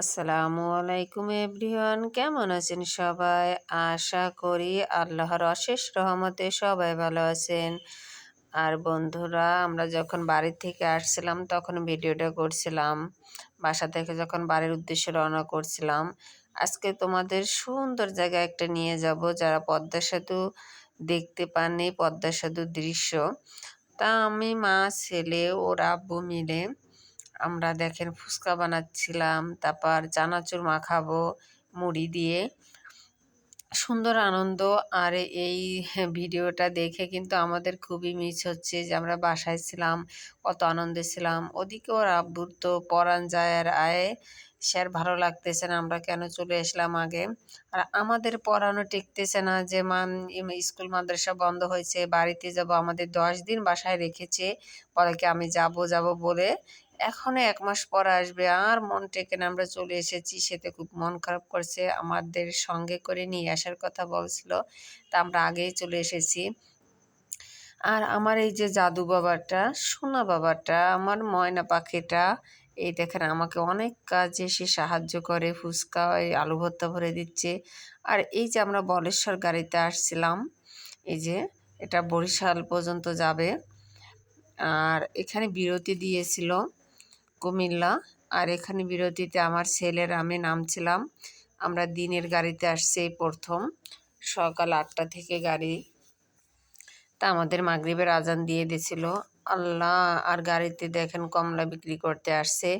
আসসালামু আলাইকুম এভরিওয়ান, কেমন আছেন সবাই? আশা করি আল্লাহর অশেষ রহমতে সবাই ভালো আছেন। আর বন্ধুরা, আমরা যখন বাড়ি থেকে আসছিলাম, তখন ভিডিওটা করছিলাম, বাসা থেকে যখন বাড়ির উদ্দেশ্যে রওনা করছিলাম। আজকে তোমাদের সুন্দর জায়গা একটা নিয়ে যাব, যারা পদ্মা সেতু দেখতে পাননি, পদ্মা সেতুর দৃশ্য। তা আমি মা, ছেলে, ওর আব্বু মিলে আমরা দেখেন ফুচকা বানাচ্ছিলাম, তারপর চানাচুর মাখাবো, মুড়ি দিয়ে। সুন্দর আনন্দ। আর এই ভিডিওটা দেখে কিন্তু আমাদের খুবই মিস হচ্ছে যে আমরা বাসায় ছিলাম, কত আনন্দে ছিলাম। ওদিকে ওর আব্বুর তো পরাণ যায় আর আয়ে সে আর ভালো লাগতেছে না, আমরা কেন চলে আসলাম আগে? আর আমাদের পড়ানো টিকতেছে না যে মান স্কুল মাদ্রাসা বন্ধ হয়েছে, বাড়িতে যাব, আমাদের দশ দিন বাসায় রেখেছে পরে কি আমি যাব যাব বলে এখনও এক মাস পর আসবে। আর মন টেকে না, আমরা চলে এসেছি। সেতে খুব মন খারাপ করছে। আমাদের সঙ্গে করে নিয়ে আসার কথা বলছিল। তা আমরা আগেই চলে এসেছি। আর আমার এই যে জাদু বাবাটা, সোনা বাবাটা, আমার ময়না পাখিটা, এই দেখেন আমাকে অনেক কাজে সে সাহায্য করে। ফুচকা আলু ভর্তা ভরে দিচ্ছে। আর এই যে আমরা বলেশ্বর গাড়িতে আসছিলাম, এই যে এটা বরিশাল পর্যন্ত যাবে। আর এখানে বিরতি দিয়েছিল। কুমিল্লা আর এখানে বিরতিতে আমার ছেলের আমি নামছিলাম। আমরা দিনের গাড়িতে আসছি প্রথম। সকাল আটটা থেকে গাড়ি। তা আমাদের মাগরীবের আজান দিয়ে দিয়েছিল আল্লাহ, আর গাড়িতে দেখেন কমলা বিক্রি করতে আসছে।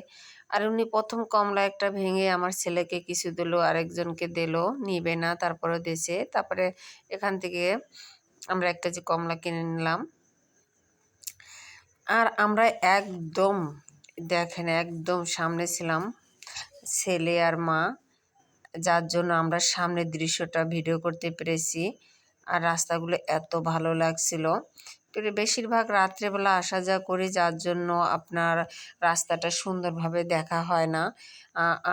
আর উনি প্রথম কমলা একটা ভেঙে আমার ছেলেকে কিছু দিল, আরেকজনকে দিল, নিবে না তারপরে দেশে তারপরে এখান থেকে আমরা এক কেজি কমলা কিনে নিলাম। আর আমরা একদম দেখেন, একদম সামনে ছিলাম ছেলে আর মা, যার জন্য আমরা সামনের দৃশ্যটা ভিডিও করতে পেরেছি। আর রাস্তাগুলো এত ভালো লাগছিল। বেশিরভাগ রাত্রেবেলা আসা যাওয়া করি, যার জন্য আপনার রাস্তাটা সুন্দরভাবে দেখা হয় না।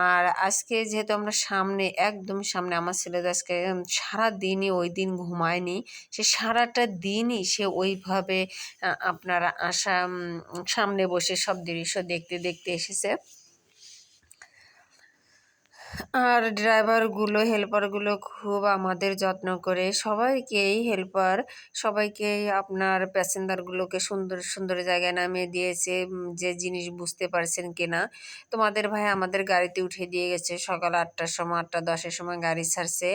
আর আজকে যেহেতু আমরা সামনে, একদম সামনে, আমার ছেলে আজকে সারা দিনই ওই দিন ঘুমায়নি। সে সারাটা দিনই সে ওইভাবে আপনার আসা সামনে বসে সব দৃশ্য দেখতে দেখতে এসেছে। আর ড্রাইভারগুলো হেল্পারগুলো খুব আমাদের যত্ন করে সবাইকেই হেল্পার সবাইকেই আপনার প্যাসেঞ্জারগুলোকে সুন্দর সুন্দর জায়গায় নামিয়ে দিয়েছে যে জিনিস বুঝতে পারছেন কিনা। তোমাদের ভাই আমাদের গাড়িতে উঠে দিয়ে গেছে, সকাল আটটার সময়, আটটা দশের সময় গাড়ি ছাড়ছে।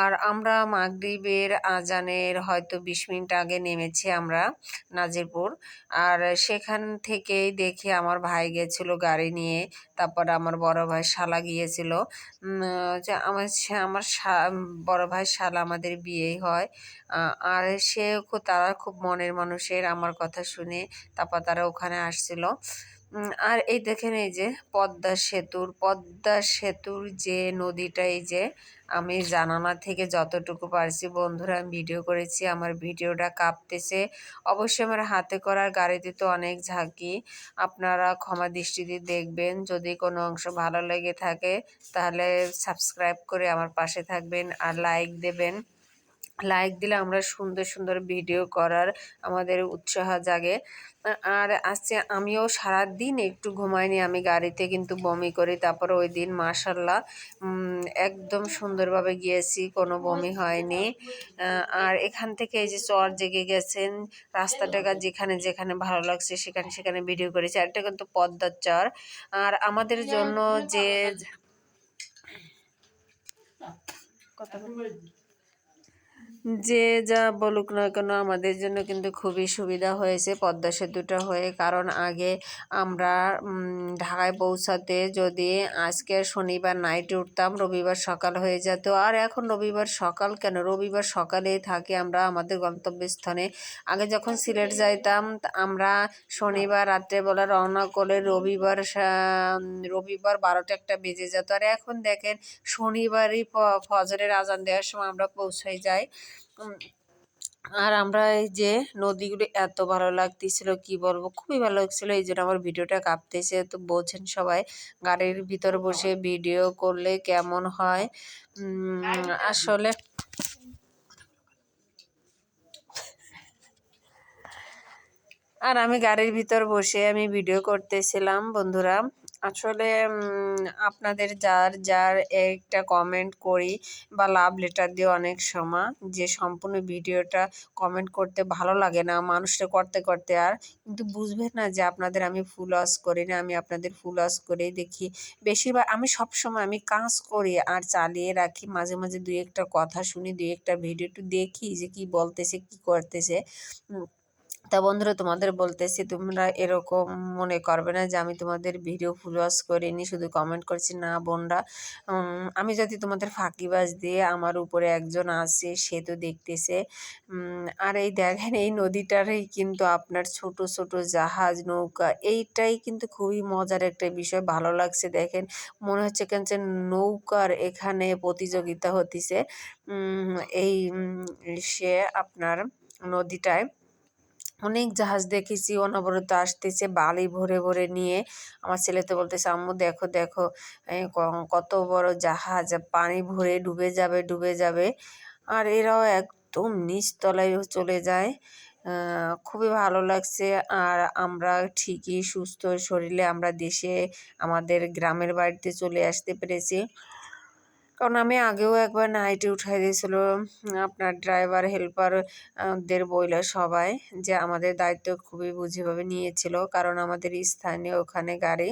আর আমরা মাগরীবের আজানের হয়তো বিশ মিনিট আগে নেমেছি আমরা নাজিরপুর। আর সেখান থেকেই দেখে আমার ভাই গেছিল গাড়ি নিয়ে, তারপর আমার বড় ভাই শালা গিয়েছিল। যে আমার সে, আমার বড় ভাই শাল আমাদের বিয়ে হয়। আর সে তারা খুব মনের মানুষের, আমার কথা শুনে, তারপর তারা ওখানে আসছিল। আর এই দেখেন এই যে পদ্মা সেতুর পদ্মা সেতুর যে নদীটা, এই যে আমি জানালা থেকে যতটুকু পারছি, বন্ধুরা, আমি ভিডিও করেছি, আমার ভিডিওটা কাঁপতেছে। অবশ্যই আমার হাতে করার গাড়িতে তো অনেক ঝাঁকি। আপনারা ক্ষমা দৃষ্টিতে দেখবেন, যদি কোনো অংশ ভালো লেগে থাকে, তাহলে সাবস্ক্রাইব করে আমার পাশে থাকবেন আর লাইক দেবেন। লাইক দিলে আমরা সুন্দর সুন্দর ভিডিও করার আমাদের উৎসাহ জাগে। আর আজকে আমিও সারাদিন একটু ঘুমাইনি আমি গাড়িতে কিন্তু বমি করি, তারপর ওই দিন মাশাল্লাহ একদম সুন্দরভাবে গিয়েছি, কোনো বমি হয়নি। আর এখান থেকে এই যে চর জেগে গেছেন রাস্তাটাকা যেখানে যেখানে ভালো লাগছে, সেখানে সেখানে ভিডিও করেছি, আর এটা কিন্তু পদ্মার চর। আর আমাদের জন্য যে কথা যে যা বলুক না কেন, আমাদের জন্য কিন্তু খুবই সুবিধা হয়েছে পদ্মা সেতুটা হয়ে। কারণ আগে আমরা ঢাকায় পৌঁছাতে যদি আজকে শনিবার নাইটে উঠতাম, রবিবার সকাল হয়ে যেত। আর এখন রবিবার সকাল কেন? রবিবার সকালেই থাকে আমরা আমাদের গন্তব্যস্থানে। আগে যখন সিলেট যাইতাম, আমরা শনিবার রাত্রেবেলা রওনা করে রবিবার রবিবার বারোটা একটা বেজে যেত। আর এখন দেখেন, শনিবারই ফজরের আজান দেওয়ার সময় আমরা পৌঁছাই যাই। আর আমরা এই যে নদীগুলো এত ভালো লাগতেছিল কি বলব? খুবই ভালো লাগছিল। এই জন্য আমার ভিডিওটা কাঁপতেছে। তো বলছেন সবাই গাড়ির ভিতর বসে ভিডিও করলে কেমন হয়? আসলে আর আমি গাড়ির ভিতর বসে আমি ভিডিও করতেছিলাম বন্ধুরা। আসলে আপনাদের যার যার একটা কমেন্ট করি বা লাভ লেটার দিও অনেক সময় যে সম্পূর্ণ ভিডিওটা কমেন্ট করতে ভালো লাগে না মানুষটা করতে করতে আর কিন্তু বুঝবেন না যে আপনাদের আমি ফুল ওয়াশ করি না, আমি আপনাদের ফুল ওয়াশ করেই দেখি। বেশিরভাগ, আমি সব সময় আমি কাজ করি আর চালিয়ে রাখি, মাঝে মাঝে দুই একটা কথা শুনি, দুই একটা ভিডিও একটু দেখি যে কি বলতেছে, কি করতেছে। তা বন্ধুরা তোমাদের বলতেছি, তোমরা এরকম মনে করবে না যে আমি তোমাদের ভিডিও ফুল ওয়াশ করিনি, শুধু কমেন্ট করছি, না বোনরা আমি যদি তোমাদের ফাঁকিবাজ দিয়ে আমার উপরে একজন আছে, সে তো দেখতেছে। আর এই দেখেন, এই নদীটারই কিন্তু আপনার ছোট ছোট জাহাজ, নৌকা, এইটাই কিন্তু খুবই মজার একটা বিষয়, ভালো লাগছে দেখেন। মনে হচ্ছে কেন যে নৌকার এখানে প্রতিযোগিতা হতিছে। এই সে আপনার নদীটায় অনেক জাহাজ দেখেছি, অনবরত আসতেছে, বালি ভরে ভরে নিয়ে। আমার ছেলে তো বলতেছে, আম্মু, দেখো দেখো কত বড় জাহাজ, পানি ভরে ডুবে যাবে ডুবে যাবে। আর এরাও একদম নিচতলায় চলে যায়। খুবই ভালো লাগছে। আর আমরা ঠিকই সুস্থ শরীরে আমরা দেশে, আমাদের গ্রামের বাড়িতে চলে আসতে পেরেছি। কারণ আমি আগেও একবার নাইটে উঠাই দিয়েছিল আপনার ড্রাইভার হেল্পার দের বইলা সবাই, যে আমাদের দায়িত্ব খুবই বুঝিভাবে নিয়েছিল, কারণ আমাদের স্থানীয় ওখানে গাড়ি,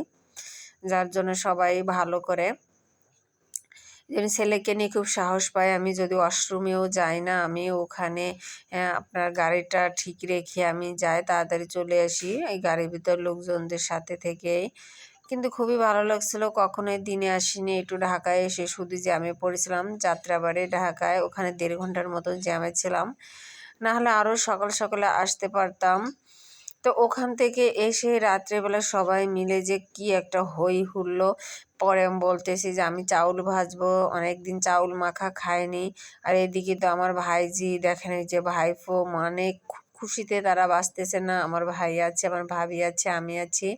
যার জন্য সবাই ভালো করে। যেন ছেলেকে নিয়ে খুব সাহস পাই আমি যদি ওয়াশরুমেও যাই না, আমি ওখানে আপনার গাড়িটা ঠিক রেখে আমি যাই, তাড়াতাড়ি চলে আসি, এই গাড়ির ভিতর লোকজনদের সাথে থেকেই। কিন্তু খুবই ভালো লাগছিল। কখনোই দিনে আসিনি। একটু ঢাকায় এসে শুধু জ্যামে পড়েছিলাম। যাত্রাবাড়ি ঢাকায় ওখানে দেড় ঘণ্টার মতো জ্যামে ছিলাম। না হলে আরও সকাল সকালে আসতে পারতাম। তো ওখান থেকে এসে রাত্রেবেলা সবাই মিলে যে কি একটা হই হুল্লো, পরে আমি বলতেছি যে আমি চাউল ভাজবো। অনেক দিন চাউল মাখা খাইনি। আর এদিকে তো আমার ভাইজি, দেখেন যে ভাইফো মানে খুশিতে তারা বাঁচতেছে না, আমার ভাই আছে, আমার ভাবি আছে, আমি আছি।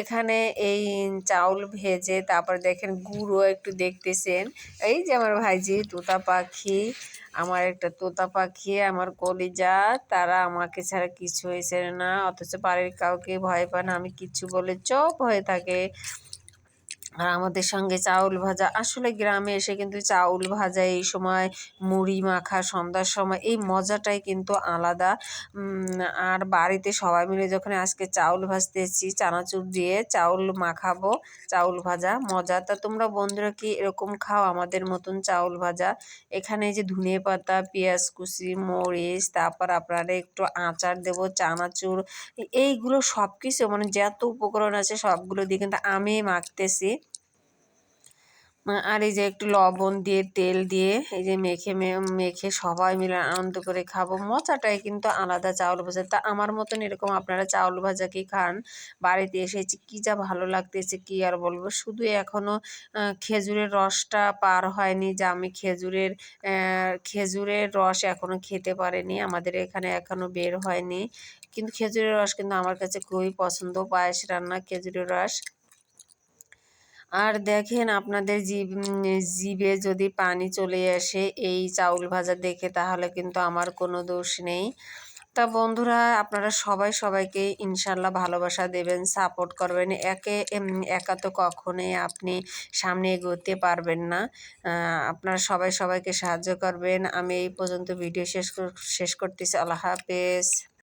এখানে এই চাউল ভেজে তারপর দেখেন গুঁড়ো একটু দেখতেছেন। এই যে আমার ভাইজি, তোতা পাখি, আমার একটা তোতা পাখি, আমার কলিজা, তারা আমাকে ছাড়া কিছু হয়েছে না, অথচ বাড়ির কাউকে ভয় পায় না, আমি কিচ্ছু বলে চুপ হয়ে থাকে। আর আমাদের সঙ্গে চাউল ভাজা, আসলে গ্রামে এসে কিন্তু চাউল ভাজা এই সময়, মুড়ি মাখা, সন্ধ্যার সময়, এই মজাটাই কিন্তু আলাদা। আর বাড়িতে সবাই মিলে যখন আজকে চাউল ভাজতেছি, চানাচুর দিয়ে চাউল মাখাবো, চাউল ভাজা, মজা। তা তোমরা বন্ধুরা কি এরকম খাও আমাদের মতন চাউল ভাজা? এখানে যে ধনিয়া পাতা, পেঁয়াজ কুচি, মরিচ, তারপর আপনারা একটু আচার দেবো, চানাচুর এইগুলো সব কিছু মানে যত উপকরণ আছে সবগুলো দিয়ে কিন্তু আমি মাখতেছি। আর এই যে একটু লবণ দিয়ে তেল দিয়ে এই যে মেখে মেখে সবাই মিলে আনন্দ করে খাব। মজাটাই কিন্তু আলাদা চাউল ভাজা। তা আমার মতন এরকম আপনারা চাউল ভাজা কি খান? বাড়িতে এসেছি কি যা ভালো লাগতেছে কি আর বলব? শুধু এখনও আহ, খেজুরের রসটা পার হয়নি যে আমি খেজুরের খেজুরের রস এখনও খেতে পারিনি। আমাদের এখানে এখনও বের হয়নি। কিন্তু খেজুরের রস কিন্তু আমার কাছে খুবই পছন্দ। পায়েস রান্না খেজুরের রস। আর দেখেন আপনাদের উম, জিভে যদি পানি চলে আসে এই চাউল ভাজা দেখে তাহলে কিন্তু আমার কোনো দোষ নেই। তা বন্ধুরা আপনারা সবাই সবাইকে ইনশাল্লাহ ভালোবাসা দেবেন সাপোর্ট করবেন। একে একা তো কখনোই আপনি সামনে এগোতে পারবেন না। আপনারা সবাই সবাইকে সাহায্য করবেন। আমি এই পর্যন্ত ভিডিও শেষ শেষ করতেছি। আল্লাহ হাফেজ।